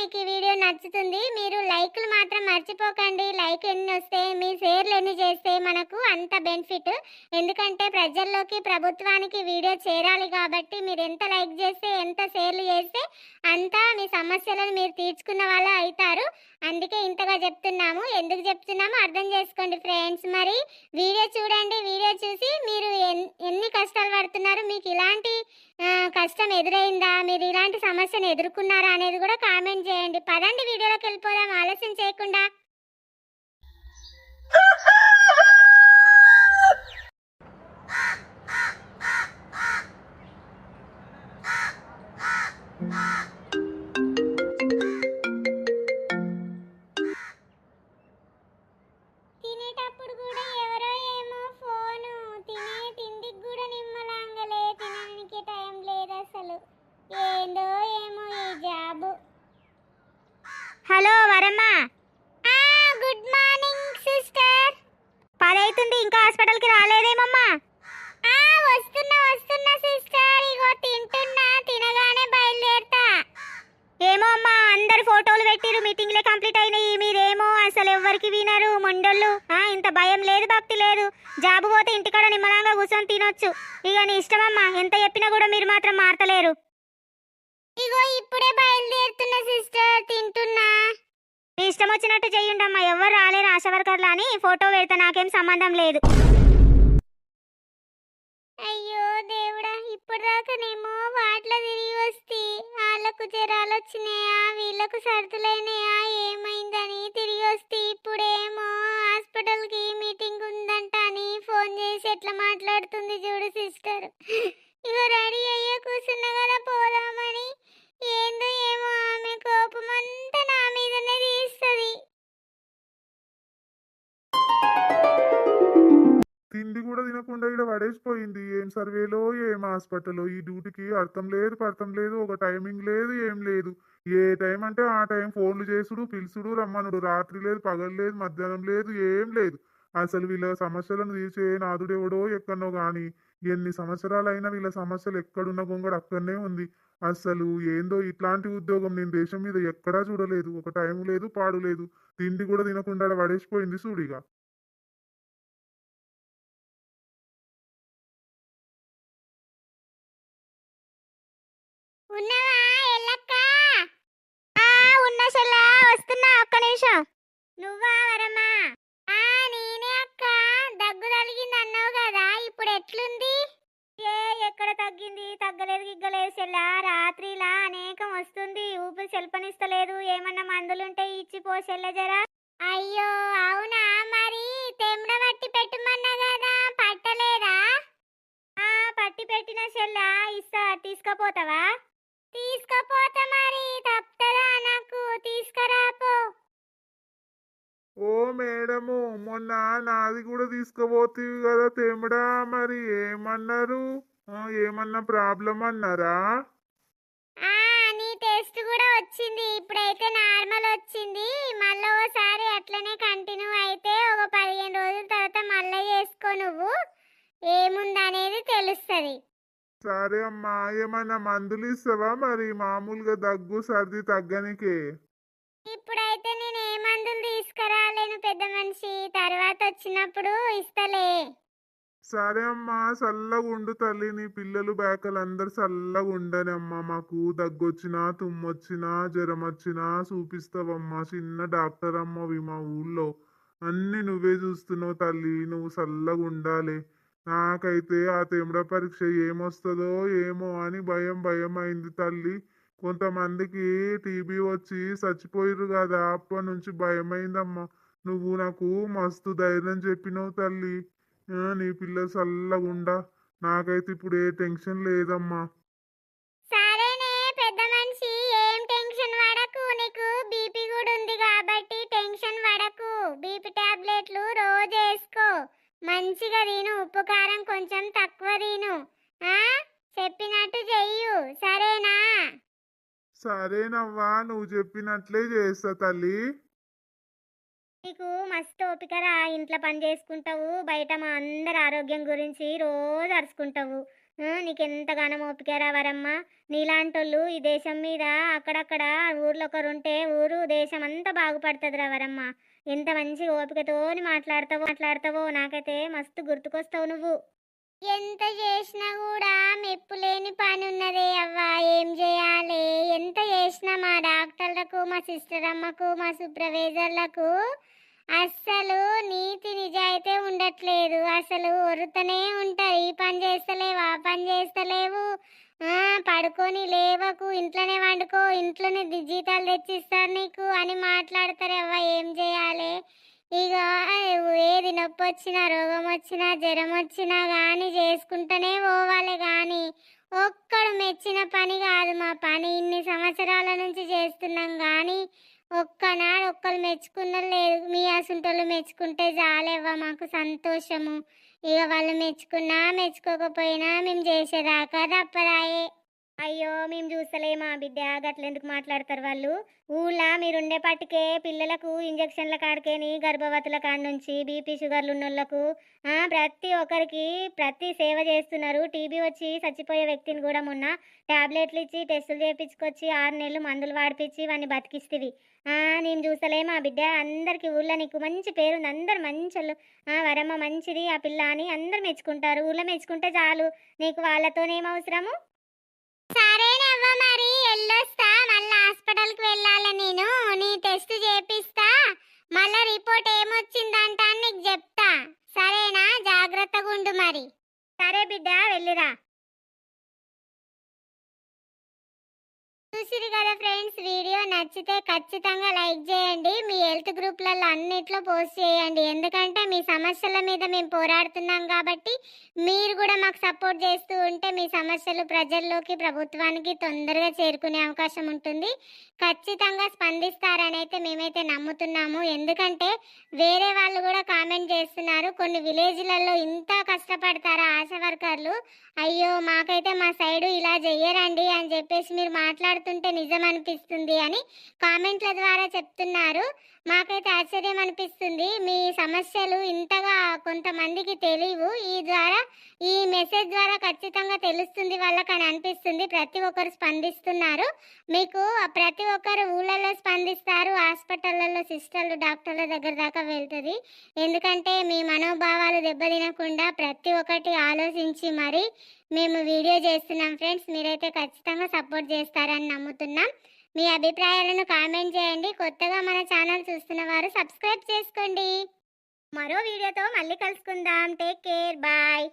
మీకు ఈ వీడియో నచ్చుతుంది మీరు లైక్లు మాత్రం మర్చిపోకండి. లైక్ ఎన్ని వస్తే మీ షేర్లు ఎన్ని చేస్తే మనకు అంత బెనిఫిట్. ఎందుకంటే ప్రజల్లో ప్రభుత్వానికి వీడియో చేరాలి కాబట్టి మీరు ఎంత లైక్ చేస్తే ఎంత షేర్లు చేస్తే అంతా మీ సమస్యలను మీరు కూడా అవుతారు అందుకే ఇంతగా చెప్తున్నాము. ఎందుకు చెప్తున్నాము అర్థం చేసుకోండి ఫ్రెండ్స్. మరి వీడియో చూడండి. వీడియో చూసి మీరు ఎన్ని కష్టాలు పడుతున్నారు? మీకు ఇలాంటి కష్టం ఎదురైందా? మీరు ఇలాంటి సమస్యను ఎదుర్కొన్నారా అనేది కూడా కామెంట్ చేయండి. పదండి వీడియోలోకి వెళ్ళిపోదాం. ఆలస్యం చేయకుండా. హలో గుడ్ మార్నింగ్ సిస్టర్ పదైతుంది ఇంకా హాస్పిటల్కి రాలేదేమమ్మా? వస్తున్నా వస్తున్నా సిస్టర్ ఇగో తింటున్నా తినగానే బయలుదేరుతా. ఏమో అమ్మా అందరు ఫోటోలు పెట్టిరు మీటింగ్లే కంప్లీట్ అయినాయి. మీరేమో అసలు ఎవ్వరికి వినరు మొండోళ్ళు. ఆ, ఇంత భయం లేదు భక్తి లేదు. జాబు పోతే ఇంటికాడ నిమ్మలంగా కూర్చొని తినొచ్చు. ఇక నీ ఇష్టమమ్మా ఎంత చెప్పినా కూడా మీరు మాత్రం మారతలేరు. ఇగో ఇప్పుడే బయలుదేరుతున్నా సిస్టర్ తింటున్నా. నీ ఇష్టం వచ్చినట్టు చెయ్యండమ్మా. ఎవరు రాలేరు ఆశా వర్కర్లు అని ఫోటో పెడితే నాకేం సంబంధం లేదు. అయ్యో దేవుడా ఇప్పటిదాకానేమో వాటిలో తిరిగి వస్తే వాళ్ళకు జ్వరాలు వచ్చినాయా వీళ్ళకు సర్దులైనయా ఏమైందని తిరిగి వస్తే ఇప్పుడేమో హాస్పిటల్కి మీటింగ్ ఉందంట అని ఫోన్ చేసి ఎట్లా మాట్లాడుతుంది తిండి కూడా తినకుండా ఇక్కడ పడేసిపోయింది. ఏం సర్వేలో ఏం హాస్పిటల్లో ఈ డ్యూటీకి అర్థం లేదు పర్థం లేదు ఒక టైమింగ్ లేదు ఏం లేదు. ఏ టైం అంటే ఆ టైం ఫోన్లు చేసుడు పిలుచుడు రమ్మనుడు. రాత్రి లేదు పగలు లేదు మధ్యాహ్నం లేదు ఏం లేదు. అసలు వీళ్ళ సమస్యలను తీర్చే నాదుడెవడో ఎక్కడనో కానీ ఎన్ని సంవత్సరాలైనా వీళ్ళ సమస్యలు ఎక్కడున్న గొంగడు అక్కడనే ఉంది. అసలు ఏందో ఇట్లాంటి ఉద్యోగం నేను దేశం మీద ఎక్కడా చూడలేదు. ఒక టైం లేదు పాడు లేదు. తిండి కూడా తినకుండా పడేసిపోయింది చూడిగా ఉన్నావా ఎల్లక్క? ఆ ఉన్న చెల్లా వస్తున్నా ఒక్క నిమిషం. నువ్వా వరమ్మా ఆ నేనే అక్క. దగ్గు తలిగింది అన్నావు కదా ఇప్పుడు ఎట్లుంది? ఏ ఎక్కడ తగ్గింది? తగ్గలేదు గిగ్గలేదు చెల్లా రాత్రిలా అనేకం వస్తుంది ఊపిరి సెల్పనిస్తలేదు. ఏమన్నా మందులుంటే ఇచ్చి పో జరా. అయ్యో అవునా? మరి తెమ్మ పట్టి పెట్టుమన్నా కదా పట్టలేదా? పట్టి పెట్టిన చెల్లా ఇస్తా తీసుకపోతావా? తీసుకపోతా మరి తప్పదా నాకు? తీసుకురాపో. ఓ మేడము మొన్న నాది కూడా తీసుకుపోతీవి కదా తేమడా మరి? ఏమన్నారు? ఏమన్నా ప్రాబ్లం అన్నారా? ఆ నీ టెస్ట్ కూడా వచ్చింది. ఇప్పుడైతే నార్మల్ వచ్చింది. మళ్ళీ ఓసారి అట్లనే కంటిన్యూ అయితే ఒక పదిహేను రోజుల తర్వాత మళ్ళీ చేసుకో నువ్వు. ఏముందనేది తెలుస్తుంది. సరే అమ్మా ఏమన్నా మందులు ఇస్తావా మరి? మామూలుగా దగ్గు సర్ది తగ్గనికే. ఇప్పుడైతే నేను ఏ మందులు తీసుకురాలేను పెద్ద మనిషి. తర్వాత వచ్చినప్పుడు ఇస్తలే. సరే అమ్మా చల్లగా ఉండు తల్లి. నీ పిల్లలు బేకలు అందరు చల్లగా ఉండని అమ్మా మాకు. దగ్గొచ్చినా తుమ్మొచ్చినా జ్వరం వచ్చినా చూపిస్తావమ్మా. చిన్న డాక్టర్ అమ్మవి మా ఊళ్ళో. అన్ని నువ్వే చూస్తున్నావు తల్లి. నువ్వు చల్లగా ఉండాలి. నాకైతే ఆ తెమిడ పరీక్ష ఏమొస్తుందో ఏమో అని భయం భయం అయింది తల్లి. కొంతమందికి టీబీ వచ్చి చచ్చిపోయిర్రు కదా అప్పటి నుంచి భయమైందమ్మా. నువ్వు నాకు మస్తు ధైర్యం చెప్పినావు తల్లి. నీ పిల్ల చల్లగుండా. నాకైతే ఇప్పుడు ఏ టెన్షన్ లేదమ్మా. సరేనవ్వా నువ్వు చెప్పినట్లే చేస్తా తల్లి. నీకు మస్తు ఓపికరా ఇంట్లో పని చేసుకుంటావు బయట మా అందరి ఆరోగ్యం గురించి రోజు అరుచుకుంటావు. నీకు ఎంతగానో ఓపికరా వరమ్మ. నీలాంటోళ్ళు ఈ దేశం మీద అక్కడక్కడ ఊర్లో ఒకరుంటే ఊరు దేశం అంతా బాగుపడుతుందిరా వరమ్మ. ఎంత మంచి ఓపికతోని మాట్లాడతావో మాట్లాడతావో నాకైతే మస్తు గుర్తుకొస్తావు నువ్వు. ఎంత చేసినా కూడా మెప్పు లేని పని ఉన్నదే అవ్వా ఏం చేయాలి? ఎంత చేసినా మా డాక్టర్లకు మా సిస్టర్ అమ్మకు మా సూపర్వైజర్లకు అస్సలు నీతి నిజాయితీ ఉండట్లేదు. అసలు ఒరుతనే ఉంటారు. ఈ పని చేస్తలేవు ఆ పని చేస్తలేవు. పడుకొని లేవకు ఇంట్లోనే వండుకో ఇంట్లోనే డిజిటల్ జీతాలు తెచ్చిస్తారు నీకు అని మాట్లాడతారు అవ్వ ఏం చేయాలి? ఇక ఏది నొప్పి వచ్చినా రోగం వచ్చినా జ్వరం వచ్చినా కానీ చేసుకుంటూనే పోవాలి కానీ ఒక్కడు మెచ్చిన పని కాదు మా పని. ఇన్ని సంవత్సరాల నుంచి చేస్తున్నాం కానీ ఒక్కనాడు ఒక్కరు మెచ్చుకున్న లేదు. మీ అసుంటోళ్ళు మెచ్చుకుంటే చాలేవ్వ మాకు సంతోషము. ఇక వాళ్ళు మెచ్చుకున్నా మెచ్చుకోకపోయినా మేము చేసేదాకా తప్పదాయే. అయ్యో మేము చూస్తలేమా బిడ్డ గట్లెందుకు మాట్లాడతారు వాళ్ళు? ఊళ్ళో మీరుండే పట్టుకే పిల్లలకు ఇంజక్షన్ల కాడికేని గర్భవతుల కాడి నుంచి బీపీ షుగర్లు ఉన్నోళ్ళకు ప్రతి ఒక్కరికి ప్రతి సేవ చేస్తున్నారు. టీబీ వచ్చి చచ్చిపోయే వ్యక్తిని కూడా మొన్న టాబ్లెట్లు ఇచ్చి టెస్టులు చేయించుకొచ్చి ఆరు నెలలు మందులు వాడిపించి వాడిని బతికిస్తుంది నేను చూసలేమా బిడ్డ? అందరికి ఊళ్ళో నీకు మంచి పేరుంది. అందరు మంచోళ్ళు. వరమ్మ మంచిది ఆ పిల్ల అని అందరు మెచ్చుకుంటారు. ఊళ్ళో మెచ్చుకుంటే చాలు. నీకు వాళ్ళతోనేం అవసరము? సరేనవ్వ మరి వెళ్ళొస్తా. మళ్ళీ హాస్పిటల్కి వెళ్ళాలి నేను. నీ టెస్ట్ చేపిస్తా. మళ్ళీ రిపోర్ట్ ఏమొచ్చిందంట అని నీకు చెప్తా. సరేనా? జాగ్రత్తగా ఉండు మరి. సరే బిడ్డ వెళ్ళిరా. చూసిరు కదా ఫ్రెండ్స్ వీడియో నచ్చితే ఖచ్చితంగా లైక్ చేయండి. మీ హెల్త్ గ్రూప్లలో అన్నిట్లో పోస్ట్ చేయండి. ఎందుకంటే మీ సమస్యల మీద మేము పోరాడుతున్నాం కాబట్టి మీరు కూడా మాకు సపోర్ట్ చేస్తూ ఉంటే మీ సమస్యలు ప్రజల్లోకి ప్రభుత్వానికి తొందరగా చేరుకునే అవకాశం ఉంటుంది. ఖచ్చితంగా స్పందిస్తారని అయితే మేమైతే నమ్ముతున్నాము. ఎందుకంటే వేరే వాళ్ళు కూడా కామెంట్ చేస్తున్నారు. కొన్ని విలేజ్లలో ఇంత కష్టపడతారా ఆశా వర్కర్లు? అయ్యో మాకైతే మా సైడు ఇలా చెయ్యరండి అని చెప్పేసి మీరు మాట్లాడుతుంటే నిజం అనిపిస్తుంది అని కామెంట్ల ద్వారా చెప్తున్నారు. మాకైతే ఆశ్చర్యం అనిపిస్తుంది. మీ సమస్యలు ఇంతగా కొంతమందికి తెలియవు. ఈ ద్వారా ఈ మెసేజ్ ద్వారా ఖచ్చితంగా తెలుస్తుంది వాళ్ళకని అనిపిస్తుంది. ప్రతి ఒక్కరు స్పందిస్తున్నారు. మీకు ప్రతి ఒక్కరు ఊళ్ళలో స్పందిస్తారు. హాస్పిటళ్ళలో సిస్టర్లు డాక్టర్ల దగ్గర దాకా వెళ్తుంది. ఎందుకంటే మీ మనోభావాలు దెబ్బతినకుండా ప్రతి ఒక్కటి ఆలోచించి మరి మేము వీడియో చేస్తున్నాం. ఫ్రెండ్స్ మీరైతే ఖచ్చితంగా సపోర్ట్ చేస్తారని నమ్ముతున్నాం. మీ అభిప్రాయాలను కామెంట్ చేయండి. కొత్తగా మన ఛానల్ చూస్తున్న వారు సబ్స్క్రైబ్ చేసుకోండి. మరో వీడియోతో మళ్ళీ కలుసుకుందాం. Take care. బాయ్.